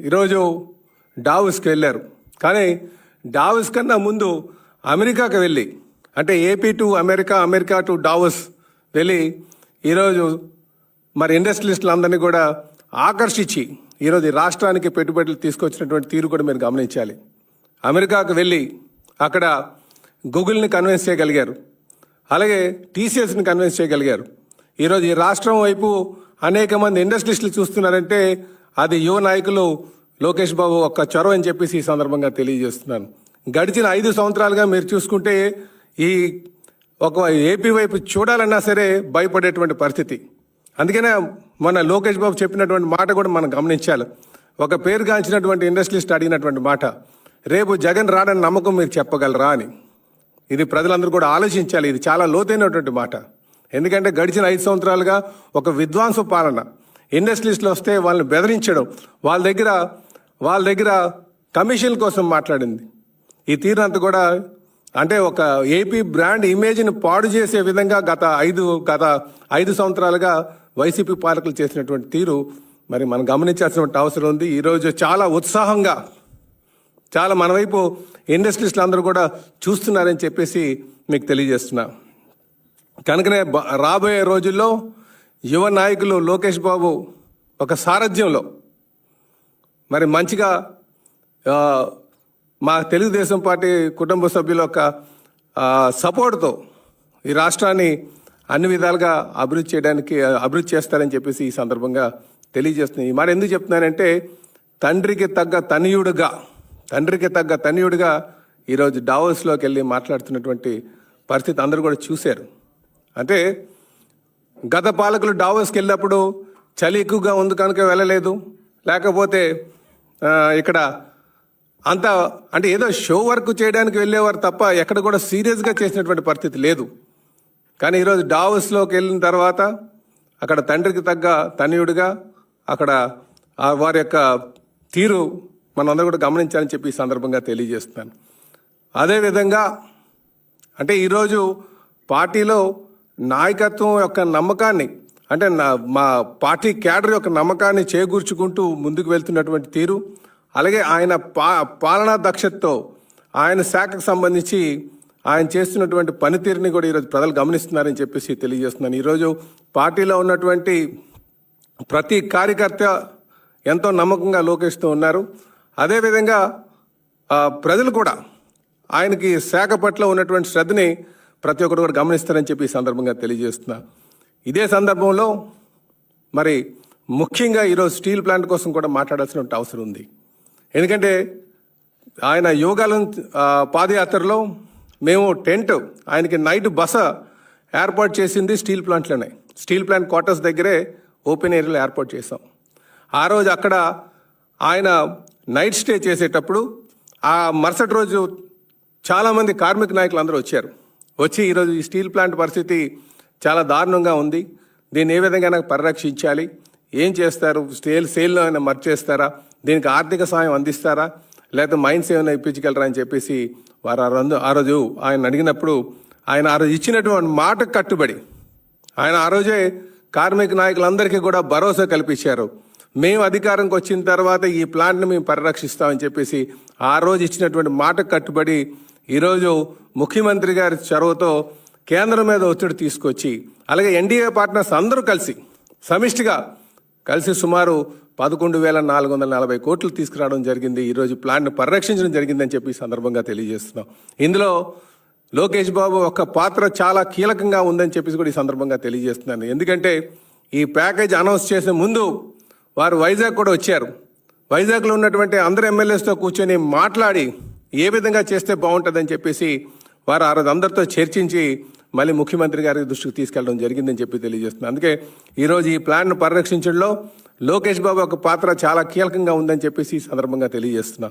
ఈరోజు డావుస్కి వెళ్ళారు. కానీ డావుస్ కన్నా ముందు అమెరికాకి వెళ్ళి అంటే AP to America America to Davos వెళ్ళి ఈరోజు మరి ఇండస్ట్రియలిస్టులందరినీ కూడా ఆకర్షించి ఈరోజు ఈ రాష్ట్రానికి పెట్టుబడులు తీసుకొచ్చినటువంటి తీరు కూడా మీరు గమనించాలి. అమెరికాకు వెళ్ళి అక్కడ గూగుల్ని కన్విన్స్ చేయగలిగారు. అలాగే టీసీఎస్ని కన్విన్స్ చేయగలిగారు. ఈరోజు ఈ రాష్ట్రం వైపు అనేక మంది ఇండస్ట్రియలిస్టులు చూస్తున్నారంటే అది యువ నాయకులు లోకేష్ బాబు ఒక్క చొరవ అని చెప్పేసి ఈ సందర్భంగా తెలియజేస్తున్నాను. గడిచిన ఐదు సంవత్సరాలుగా మీరు చూసుకుంటే ఈ ఒక ఏపీ వైపు చూడాలన్నా సరే భయపడేటువంటి పరిస్థితి. అందుకనే మన లోకేష్ బాబు చెప్పినటువంటి మాట కూడా మనం గమనించాలి. ఒక పేరుగాంచినటువంటి ఇండస్ట్రియలిస్ట్ అడిగినటువంటి మాట రేపు జగన్ రాడని నమ్మకం మీరు చెప్పగలరా? అని. ఇది ప్రజలందరూ కూడా ఆలోచించాలి. ఇది చాలా లోతైనటువంటి మాట. ఎందుకంటే గడిచిన ఐదు సంవత్సరాలుగా ఒక విద్వాంసు పాలన ఇండస్ట్రీస్లో వస్తే వాళ్ళని బెదిరించడం వాళ్ళ దగ్గర వాళ్ళ దగ్గర కమిషన్ కోసం మాట్లాడింది. ఈ తీరునంతా కూడా అంటే ఒక ఏపీ బ్రాండ్ ఇమేజ్ని పాడు చేసే విధంగా గత ఐదు గత ఐదు సంవత్సరాలుగా వైసీపీ పాలకులు చేసినటువంటి తీరు మరి మనం గమనించాల్సినటువంటి అవసరం ఉంది. ఈరోజు చాలా ఉత్సాహంగా చాలా మన వైపు ఇండస్ట్రీస్లు అందరూ కూడా చూస్తున్నారని చెప్పేసి మీకు తెలియజేస్తున్నా. కనుకనే బ- రాబోయే రోజుల్లో యువ నాయకులు లోకేష్ బాబు ఒక సారథ్యంలో. మరి మంచిగా మా తెలుగుదేశం పార్టీ కుటుంబ సభ్యుల యొక్క సపోర్ట్తో ఈ రాష్ట్రాన్ని అన్ని విధాలుగా అభివృద్ధి చేయడానికి అభివృద్ధి చేస్తారని చెప్పేసి ఈ సందర్భంగా తెలియజేస్తుంది ఈ మాట ఎందుకు చెప్తున్నానంటే తండ్రికి తగ్గ తనయుడుగా తండ్రికి తగ్గ తనయుడుగా ఈరోజు డావోస్లోకి వెళ్ళి మాట్లాడుతున్నటువంటి పరిస్థితి అందరూ కూడా చూశారు. అంటే గత పాలకులు డావోస్కి వెళ్ళినప్పుడు చలి ఎక్కువగా ఉంది కనుక వెళ్ళలేదు. లేకపోతే ఇక్కడ అంత అంటే ఏదో షో వర్క్ చేయడానికి వెళ్ళేవారు తప్ప ఎక్కడ కూడా సీరియస్గా చేసినటువంటి పరిస్థితి లేదు. కానీ ఈరోజు డావోస్లోకి వెళ్ళిన తర్వాత అక్కడ తండ్రికి తగ్గ తనయుడిగా అక్కడ వారి యొక్క తీరు మనందరూ కూడా గమనించాలని చెప్పి ఈ సందర్భంగా తెలియజేస్తున్నాను. అదేవిధంగా అంటే ఈరోజు పార్టీలో నాయకత్వం యొక్క నమ్మకాన్ని అంటే నా మా పార్టీ క్యాడర్ యొక్క నమ్మకాన్ని చేకూర్చుకుంటూ ముందుకు వెళ్తున్నటువంటి తీరు అలాగే ఆయన పా పాలనా దక్షతతో ఆయన శాఖకు సంబంధించి ఆయన చేస్తున్నటువంటి పనితీరుని కూడా ఈరోజు ప్రజలు గమనిస్తున్నారని చెప్పేసి తెలియజేస్తున్నాను. ఈరోజు పార్టీలో ఉన్నటువంటి ప్రతి కార్యకర్త ఎంతో నమ్మకంగా లోకేస్తూ ఉన్నారు. అదేవిధంగా ప్రజలు కూడా ఆయనకి శాఖ పట్ల ఉన్నటువంటి శ్రద్ధని ప్రతి ఒక్కరు కూడా గమనిస్తారని చెప్పి ఈ సందర్భంగా తెలియజేస్తున్నా. ఇదే సందర్భంలో మరి ముఖ్యంగా ఈరోజు స్టీల్ ప్లాంట్ కోసం కూడా మాట్లాడాల్సిన అవసరం ఉంది. ఎందుకంటే ఆయన యోగాలం పాదయాత్రలో మేము టెంట్ ఆయనకి నైట్ బస ఏర్పాటు చేసింది స్టీల్ ప్లాంట్లోనే. స్టీల్ ప్లాంట్ క్వార్టర్స్ దగ్గరే ఓపెన్ ఏరియాలో ఏర్పాటు చేసాం ఆ రోజు అక్కడ ఆయన నైట్ స్టే చేసేటప్పుడు ఆ మరుసటి రోజు చాలామంది కార్మిక నాయకులు అందరూ వచ్చారు. వచ్చి ఈరోజు ఈ స్టీల్ ప్లాంట్ పరిస్థితి చాలా దారుణంగా ఉంది. దీన్ని ఏ విధంగా నాకు పరిరక్షించాలి? ఏం చేస్తారు? సేల్ సేల్లో అయినా మర్చేస్తారా దీనికి ఆర్థిక సాయం అందిస్తారా? లేకపోతే మైన్స్ ఏమైనా ఇప్పించగలరా అని చెప్పేసి వారు ఆ రోజు ఆ రోజు ఆయన అడిగినప్పుడు ఆయన ఆ రోజు ఇచ్చినటువంటి మాట కట్టుబడి ఆయన ఆ రోజే కార్మిక నాయకులందరికీ కూడా భరోసా కల్పించారు. మేము అధికారంకి వచ్చిన తర్వాత ఈ ప్లాంట్ని మేము పరిరక్షిస్తామని చెప్పేసి ఆ రోజు ఇచ్చినటువంటి మాట కట్టుబడి ఈరోజు ముఖ్యమంత్రి గారి చొరవతో కేంద్రం మీద ఒత్తిడి తీసుకొచ్చి అలాగే ఎన్డీఏ పార్ట్నర్స్ అందరూ కలిసి సమిష్టిగా కలిసి సుమారు పదకొండు వేల నాలుగు వందల నలభై కోట్లు తీసుకురావడం జరిగింది. ఈరోజు ప్లాన్ను పరిరక్షించడం జరిగిందని చెప్పి సందర్భంగా తెలియజేస్తున్నాం. ఇందులో లోకేష్ బాబు ఒక పాత్ర చాలా కీలకంగా ఉందని చెప్పేసి కూడా ఈ సందర్భంగా తెలియజేస్తున్నాను. ఎందుకంటే ఈ ప్యాకేజ్ అనౌన్స్ చేసే ముందు వారు వైజాగ్ కూడా వచ్చారు. వైజాగ్లో ఉన్నటువంటి అందరు ఎమ్మెల్యేస్తో కూర్చొని మాట్లాడి ఏ విధంగా చేస్తే బాగుంటుందని చెప్పేసి వారు ఆ రోజు అందరితో చర్చించి మళ్ళీ ముఖ్యమంత్రి గారి దృష్టికి తీసుకెళ్ళడం జరిగిందని చెప్పి తెలియజేస్తున్నాను. అందుకే ఈరోజు ఈ ప్లాన్ను పరిరక్షించడంలో లోకేష్ బాబు ఒక పాత్ర చాలా కీలకంగా ఉందని చెప్పేసి ఈ సందర్భంగా తెలియజేస్తున్నా.